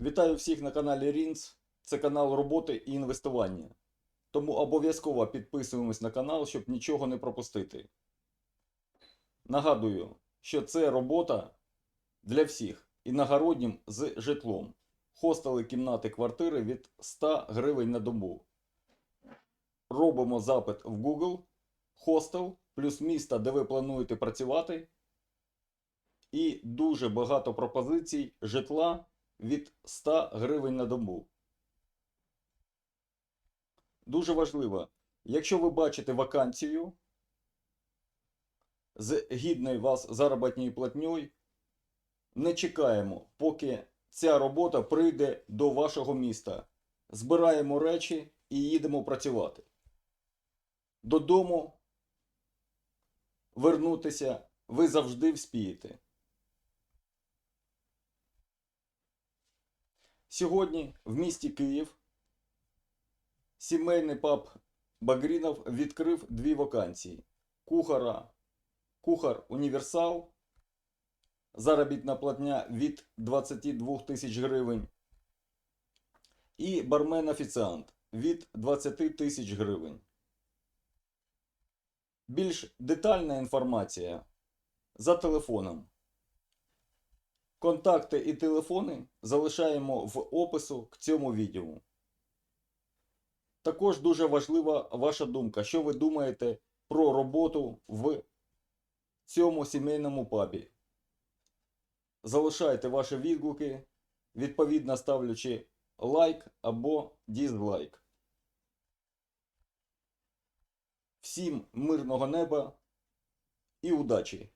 Вітаю всіх на каналі Рінц. Це канал роботи і інвестування. Тому обов'язково підписуємось на канал, щоб нічого не пропустити. Нагадую, що це робота для всіх іногороднім з житлом. Хостели, кімнати, квартири від 100 гривень на добу. Робимо запит в Google, хостел, плюс місто, де ви плануєте працювати. І дуже багато пропозицій житла від 100 гривень на добу. Дуже важливо, якщо ви бачите вакансію з гідною вас заробітною платньою, не чекаємо, поки ця робота прийде до вашого міста. Збираємо речі і їдемо працювати. Додому вернутися ви завжди вспієте. Сьогодні в місті Київ сімейний паб Багрінов відкрив дві вакансії: кухара, кухар універсал, заробітна платня від 22 тисяч гривень, і бармен-офіціант від 20 тисяч гривень. Більш детальна інформація за телефоном. Контакти і телефони залишаємо в опису к цьому відео. Також дуже важлива ваша думка, що ви думаєте про роботу в цьому сімейному пабі. Залишайте ваші відгуки, відповідно ставлячи лайк або дізлайк. Всім мирного неба і удачі!